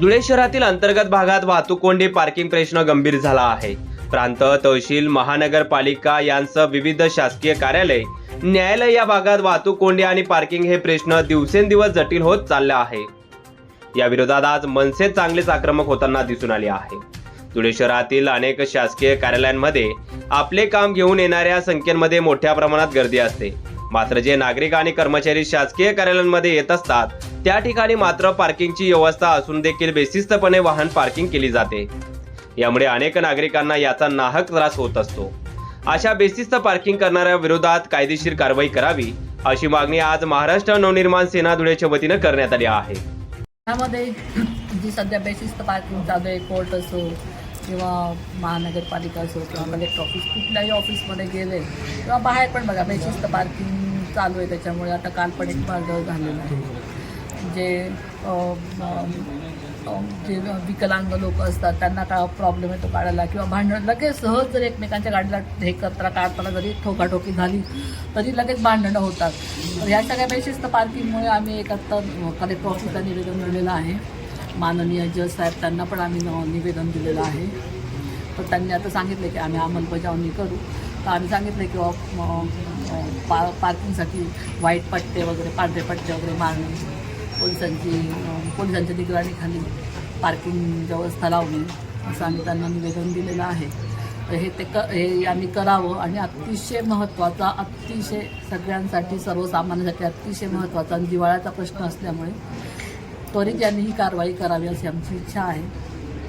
धुळे शहरातील अंतर्गत भागात वाहतूक कोंडी पार्किंग प्रश्न गंभीर झाला आहे. प्रांत तहसील महानगरपालिका यांसह विविध शासकीय कार्यालय न्यायालय या भागात वाहतूक कोंडी आणि पार्किंग हे प्रश्न दिवसेंदिवस जटिल होत चालला आहे. या विरोधात आज मनसे चांगलेच आक्रमक होताना दिसून आले आहे. धुळे शहरातील अनेक शासकीय कार्यालयांमध्ये आपले काम घेऊन येणाऱ्या संख्येमध्ये मोठ्या प्रमाणात गर्दी असते. मात्र जे नागरिक आणि कर्मचारी शासकीय कार्यालयांमध्ये येत असतात त्या ठिकाणी मात्र पार्किंगची व्यवस्था असून देखील बेशिस्तपणे वाहन पार्किंग केली जाते. यामुळे अनेक नागरिकांना याचा नाहक त्रास होत असतो. अशा बेशिस्त पार्किंग करणाऱ्या विरोधात कायदेशीर कारवाई करावी अशी मागणी आज महाराष्ट्र नवनिर्माण सेना धुळेच्या वतीनं करण्यात आली आहे. त्यामध्ये जी सध्या बेशिस्त पार्किंग चालू आहे कोर्ट असो किंवा महानगरपालिका असो किंवा कलेक्टर ऑफिस कुठल्याही ऑफिसमध्ये गेले किंवा बाहेर पण बघा बेशिस्त पार्किंग चालू आहे त्याच्यामुळे आता काल पण एक मार्ग झालेला आहे. जे जे विकलांग लोक असतात त्यांना काय प्रॉब्लेम येतो काढायला? किंवा भांडण लगेच सहज जर एकमेकांच्या गाडीला हे कचरा काढताना जरी ठोकाठोकी झाली तरी लगेच भांडणं होतात. ह्या सगळ्या तर पार्किंगमुळे आम्ही एक आत्ता कलेक्टर ऑफिसला निवेदन दिलेलं आहे. माननीय जज साहेब त्यांना पण आम्ही न- निवेदन दिलेलं आहे. तर त्यांनी आता सांगितलं की आम्ही अंमलबजावणी करू. तर आम्ही सांगितलं की पा पार्किंगसाठी व्हाईट पट्टे वगैरे पांढरे पट्टे वगैरे मारणे पोलिसांची अं, पोलिसांच्या निगराणीखाली पार्किंग व्यवस्था लावणे असं आम्ही त्यांना निवेदन दिलेलं आहे. तर हे ते क हे आम्ही करावं आणि अतिशय महत्त्वाचा अतिशय सगळ्यांसाठी सर्वसामान्यांसाठी अतिशय महत्त्वाचा आणि जिव्हाळ्याचा प्रश्न असल्यामुळे त्वरित यांनी ही कारवाई करावी अशी आमची इच्छा आहे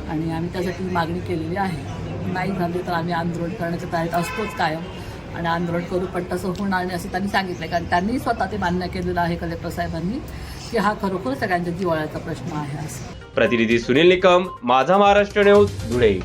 आणि आम्ही त्यासाठी मागणी केलेली आहे. नाही झाले तर आम्ही आंदोलन करण्याच्या तयारीत असतोच कायम आणि आंदोलन करू पण तसं होणार नाही असं त्यांनी सांगितलं कारण त्यांनी स्वतः ते मान्य केलेलं आहे कलेक्टर साहेबांनी. की हा खरोखर सगळ्यांच्या जिव्हाळ्याचा प्रश्न आहे प्रतिनिधी सुनील निकम माझा महाराष्ट्र न्यूज धुळे.